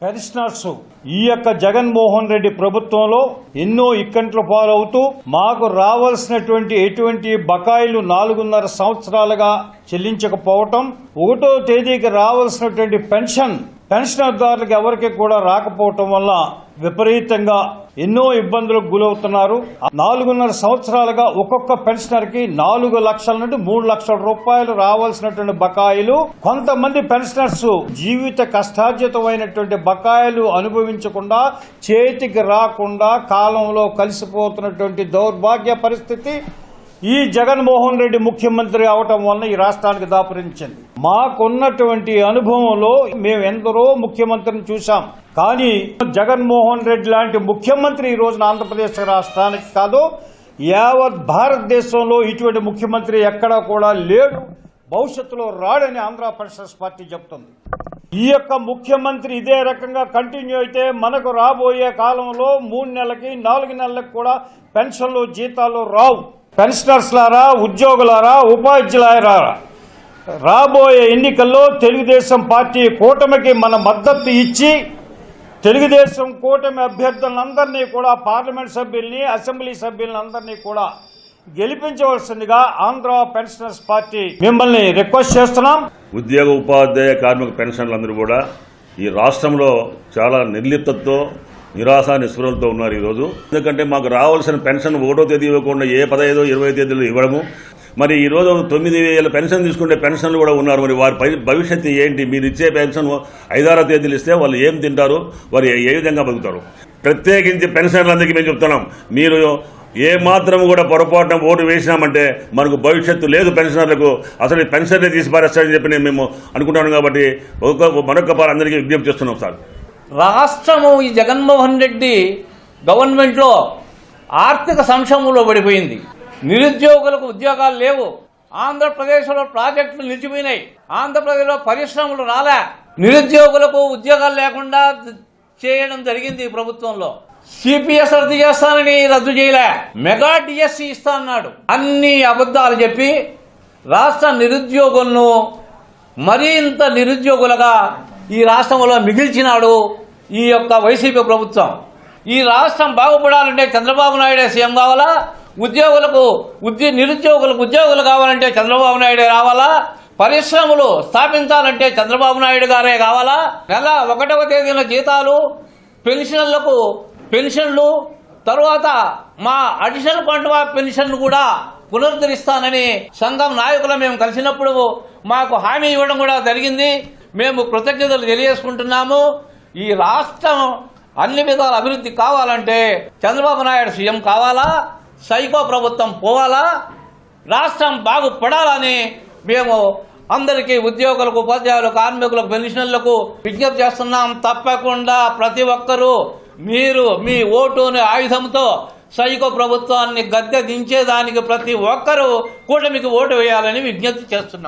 Pensioners ఈ యొక్క జగన్మోహన్ రెడ్డి ప్రభుత్వంలో ఎన్నో ఇక్కంట్లు పాలవుతూ మాకు రావాల్సినటువంటి ఎటువంటి బకాయిలు నాలుగున్నర సంవత్సరాలుగా చెల్లించకపోవటం ఒకటో తేదీకి రావాల్సినటువంటి పెన్షన్ పెన్షనర్దారులకు ఎవరికి కూడా రాకపోవటం వల్ల విపరీతంగా ఎన్నో ఇబ్బందులకు గురవుతున్నారు. నాలుగున్నర సంవత్సరాలుగా ఒక్కొక్క పెన్షనర్కి నాలుగు లక్షల నుండి మూడు లక్షల రూపాయలు రావాల్సినటువంటి బకాయిలు కొంతమంది పెన్షనర్స్ జీవిత కష్టార్జితమైనటువంటి బకాయిలు అనుభవించకుండా చేతికి రాకుండా కాలంలో కలిసిపోతున్నటువంటి దౌర్భాగ్య పరిస్థితి ఈ జగన్మోహన్ రెడ్డి ముఖ్యమంత్రి అవటం వలన ఈ రాష్ట్రానికి దాపురించింది. మాకున్నటువంటి అనుభవంలో మేము ఎందరో ముఖ్యమంత్రిని చూశాం. కానీ జగన్మోహన్ రెడ్డి లాంటి ముఖ్యమంత్రి ఈ రోజున ఆంధ్రప్రదేశ్ రాష్ట్రానికి కాదు యావత్ భారతదేశంలో ఇటువంటి ముఖ్యమంత్రి ఎక్కడా కూడా లేడు. భవిష్యత్తులో రాడని ఆంధ్ర పరిషత్ పార్టీ చెప్తుంది. ఈ యొక్క ముఖ్యమంత్రి ఇదే రకంగా కంటిన్యూ అయితే మనకు రాబోయే కాలంలో మూడు నెలలకి నాలుగు నెలలకు కూడా పెన్షన్లు జీతాలు రావు. పెన్షనర్స్ లారా ఉద్యోగులారా ఉపాధ్యులారా రాబోయే ఎన్నికల్లో తెలుగుదేశం పార్టీ కూటమికి మన మద్దతు ఇచ్చి తెలుగుదేశం కూటమి అభ్యర్థులందరినీ కూడా పార్లమెంట్ సభ్యుల్ని అసెంబ్లీ సభ్యులందరినీ కూడా గెలిపించవలసిందిగా ఆంధ్ర పెన్షనర్స్ పార్టీ మిమ్మల్ని రిక్వెస్ట్ చేస్తున్నాం. ఉద్యోగ ఉపాధ్యాయ కార్మిక పెన్షన్లు కూడా ఈ రాష్ట్రంలో చాలా నిర్లిప్తతో నిరాశ నిస్పృహలతో ఉన్నారు ఈరోజు ఎందుకంటే మాకు రావాల్సిన పెన్షన్ ఒకటో తేదీ ఇవ్వకుండా ఏ పదహైదో ఇరవై తేదీలో ఇవ్వడము. మరి ఈ రోజు తొమ్మిది వేల పెన్షన్ తీసుకునే పెన్షన్లు కూడా ఉన్నారు. మరి వారి భవిష్యత్తు ఏంటి? మీరు ఇచ్చే పెన్షన్ ఐదారో తేదీలు ఇస్తే వాళ్ళు ఏం తింటారు? వారు ఏ- విధంగా బతుకుతారు? ప్రత్యేకించి పెన్షన్లందరికీ మేము చెప్తున్నాం. మీరు ఏ మాత్రం కూడా పొరపాటున ఓటు వేసినామంటే మనకు భవిష్యత్తు లేదు పెన్షనర్లకు. అసలు పెన్షన్లే తీసి పారేస్తారని చెప్పి నేను మేము అనుకుంటున్నాం కాబట్టి ఒక మరొక పారు అందరికీ విజ్ఞప్తి చేస్తున్నాం సార్. రాష్ట్రము ఈ జగన్మోహన్ రెడ్డి గవర్నమెంట్లో ఆర్థిక సంక్షోభంలో పడిపోయింది. నిరుద్యోగులకు ఉద్యోగాలు లేవు. ఆంధ్రప్రదేశ్లో ప్రాజెక్టులు నిలిచిపోయినాయి. ఆంధ్రప్రదేశ్లో పరిశ్రమలు రాలే. నిరుద్యోగులకు ఉద్యోగాలు లేకుండా చేయడం జరిగింది ఈ ప్రభుత్వంలో. సిపిఎస్ రద్దు చేస్తానని రద్దు చేయలే. మెగా డిఎస్సి ఇస్తా అన్నాడు. అన్ని అబద్ధాలు చెప్పి రాష్ట్ర నిరుద్యోగులను మరింత నిరుద్యోగులుగా ఈ రాష్ట్రంలో మిగిల్చినాడు ఈ యొక్క వైసీపీ ప్రభుత్వం. ఈ రాష్ట్రం బాగుపడాలంటే చంద్రబాబు నాయుడే సీఎం కావాలా? ఉద్యోగులకు ఉద్య నిరుద్యోగులకు ఉద్యోగులు కావాలంటే చంద్రబాబు నాయుడే రావాలా? పరిశ్రమలు స్థాపించాలంటే చంద్రబాబు నాయుడు గారే కావాలా? నెల ఒకటవ తేదీన జీతాలు పెన్షన్లకు పెన్షన్లు తరువాత మా అడిషనల్ పండుగ పెన్షన్ కూడా పునరుద్ధరిస్తానని సంఘం నాయకులు మేము కలిసినప్పుడు మాకు హామీ ఇవ్వడం కూడా జరిగింది. మేము కృతజ్ఞతలు తెలియజేసుకుంటున్నాము. ఈ రాష్ట్రం అన్ని విధాల అభివృద్ధి కావాలంటే చంద్రబాబు నాయుడు సీఎం కావాలా? సైకో ప్రభుత్వం పోవాలా? రాష్ట్రం బాగుపడాలని మేము అందరికీ ఉద్యోగులకు ఉపాధ్యాయులు కార్మికులకు పెన్షన్లకు విజ్ఞప్తి చేస్తున్నాం. తప్పకుండా ప్రతి ఒక్కరూ మీరు మీ ఓటుని ఆయుధంతో సైకో ప్రభుత్వాన్ని గద్దె దించేదానికి ప్రతి ఒక్కరూ కూటమికి ఓటు వేయాలని విజ్ఞప్తి చేస్తున్నాం.